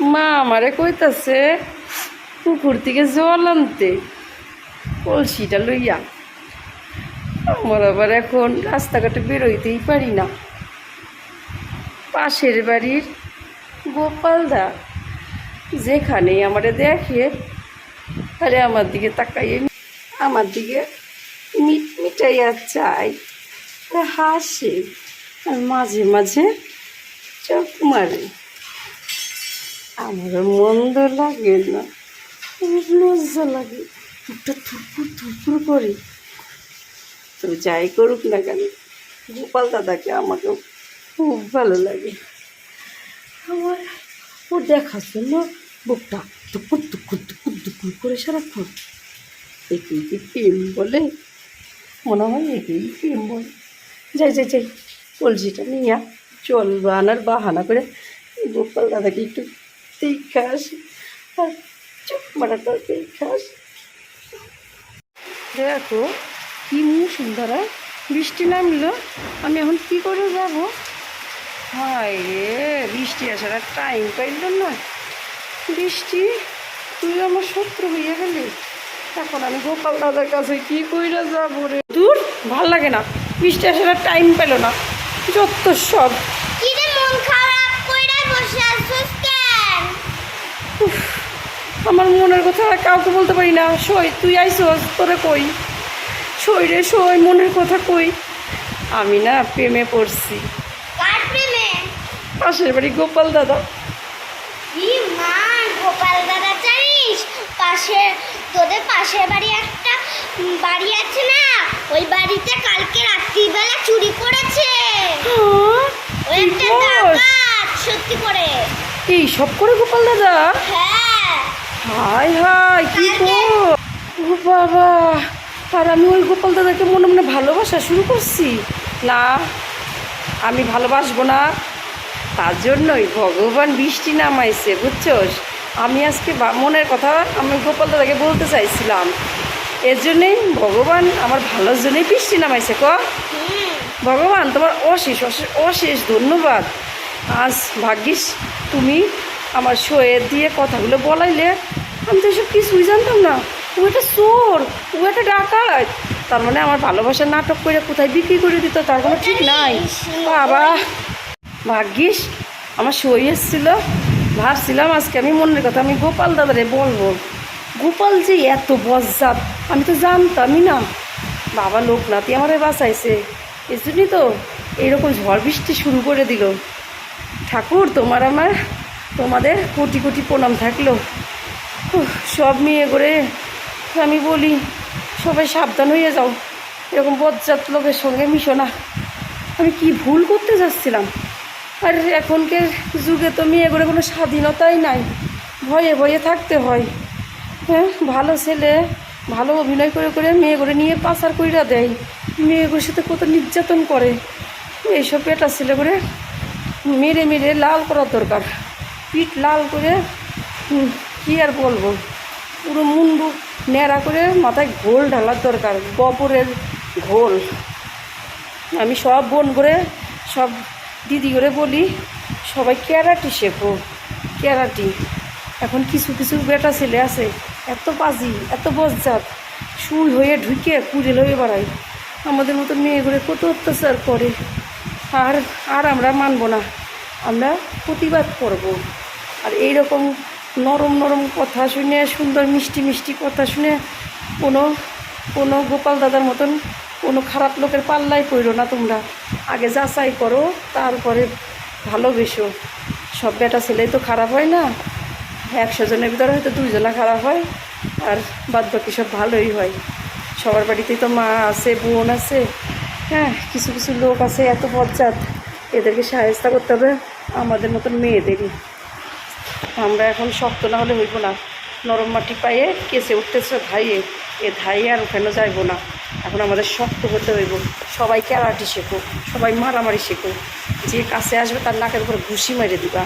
মা আমারে কইতাছে, পুকুর থেকে জল আনতে, কলসিটা লইয়া। আমার আবার এখন রাস্তাঘাটে বেরোইতেই পারি না। পাশের বাড়ির গোপালদা যেখানে আমারে দেখে, আরে আমার দিকে তাকাইয়ে আমার দিকে মিট মিটাইয়া চাই হাসে, আর মাঝে মাঝে চোখ মারে। আমার মন্দ লাগে না। লজ্জা লাগে। একটা থুপুর থুপুর করে। তো যাই করুক না কেন, গোপাল দাদাকে আমাকে খুব ভালো লাগে। আমার ও দেখার জন্য বুকটা টুকুর টুকুর টুকুর টুকুর করে সারাক্ষণ। একেই কি প্রেম বলে, মনে হয় একেই প্রেম বলে। যাই যাই যাই কলসিটা নিয়ে চল আনার বাহানা করে গোপাল দাদাকে একটু আসি আর চোখ মারাটা দেখে আসি দেখো, কি মুখ সুন্দর, হয়? বৃষ্টি নামলো, আমি এখন কি করে যাব? হায় রে, বৃষ্টি আসার আর টাইম পাইল না। বৃষ্টি, তুই আমার শত্রু হইয়া গেলি। এখন আমি গোপাল দাদার কাছে কি কইরা যাব রে? দূর, ভালো লাগে না। বৃষ্টি আসার টাইম পেল না। যত সব কিরে মন খারাপ কইরা বসে আছিস কেন আমার মনের কথা আর কাউকে বলতে পারি না। সই তুই আইসস তোরে কই? সই রে সই মনের কথা কই? আমি না প্রেমে পড়ছি। কার প্রেমে? পাশের বাড়ি গোপাল দাদা। গোপাল দাদা জানিস? পাশে তোদের পাশের বাড়ি একটা বাড়ি আছে না? ওই বাড়িতে কালকে রাত্রিবেলা চুরি করেছে। ওই একটা সত্যি করে। এই সব করে গোপাল দাদা? হ্যাঁ। হাই হাই কি ও বাবা আর আমি ওই গোপাল দাদাকে মনে মনে ভালোবাসা শুরু করছি। না আমি ভালোবাসবো না। তার জন্যই ভগবান বৃষ্টি নামাইছে বুঝছোস? আমি আজকে মনের কথা আমি গোপাল দাদাকে বলতে চাইছিলাম। এর জন্যেই ভগবান আমার ভালোর জন্যই বৃষ্টি নামাইছে ক? ভগবান তোমার অশেষ অশেষ অশেষ ধন্যবাদ। আজ ভাগ্যিস তুমি আমার শোয়ে দিয়ে কথাগুলো বলাইলে। আমি তো এসব কিছুই জানতাম না। ও একটা চোর, ও একটা ডাকাত। তার মানে আমার ভালোবাসার নাটক করে কোথায় বিক্রি করে দিত তার কোনো ঠিক নাই। বাবা, ভাগ্যিস আমার সই এসেছিল। ভাবছিলাম আজকে আমি মনের কথা আমি গোপাল দাদারে বলব। গোপাল যে এত বজ্জাত, আমি তো জানতামই না। বাবা লোকনাথই আমারে বাঁচাইছে। এই জন্যই তো এইরকম ঝড় বৃষ্টি শুরু করে দিল। ঠাকুর, তোমার আমার, তোমাদের কোটি কোটি প্রণাম থাকল। সব মেয়ে করে আমি বলি, সবাই সাবধান হয়ে যাও। এরকম বজ্জাত লোকের সঙ্গে মিশো না। আমি কি ভুল করতে যাচ্ছিলাম? আর এখনকার যুগে তো মেয়ে করে কোনো স্বাধীনতাই নাই। ভয়ে ভয়ে থাকতে হয়। হ্যাঁ ভালো ছেলে, ভালো অভিনয় করে করে মেয়ে করে নিয়ে পাচার কইরা দেয়। মেয়েগুলোর সাথে কত নির্যাতন করে। এইসব পেটা ছেলে করে মেরে মেরে লাল করার দরকার। পিঠ লাল করে কী আর বলব? পুরো মুন্ডু ন্যাড়া করে মাথায় ঘোল ঢালার দরকার গপরের ঘোল। আমি সব বোন করে, সব দিদি করে বলি, সবাই ক্যারাটি শেখো, ক্যারাটি। এখন কিছু কিছু বেটা ছেলে আছে, এত বাজি, এত বজ্জাত শুল হয়ে ঢুকে কুড়েল হয়ে বেড়ায়। আমাদের মতো মেয়ে মেয়েগুলো কত অত্যাচার করে। আর আর আমরা মানব না। আমরা প্রতিবাদ করব। আর এই রকম নরম নরম কথা শুনে, সুন্দর, মিষ্টি মিষ্টি কথা শুনে কোনো কোনো গোপাল দাদার মতন কোনো খারাপ লোকের পাল্লায় পড়ো না তোমরা। আগে যাচাই করো, তারপরে ভালোবেসো। সব বেটা ছেলেই তো খারাপ হয় না। একশো জনের ভিতরে হয়তো দুইজনা খারাপ হয়, আর বাদ বাকি সব ভালোই হয়। সবার বাড়িতেই তো মা আছে, বোন আছে। হ্যাঁ কিছু কিছু লোক আছে এত বজ্জাত। এদেরকে সাহায্য করতে হবে আমাদের মতন মেয়েদেরই। আমরা এখন শক্ত না হলে হইব না। নরম মাটি পাইয়ে কেসে উঠতেছে ধাইয়ে এ ধাইয়ে আর ওখানে যাইব না। এখন আমাদের শক্ত হতে হইব। সবাই ক্যারাটি শেখো, সবাই মারামারি শেখো। যে কাছে আসবে তার নাকের উপর ঘুষি মেরে দিবা।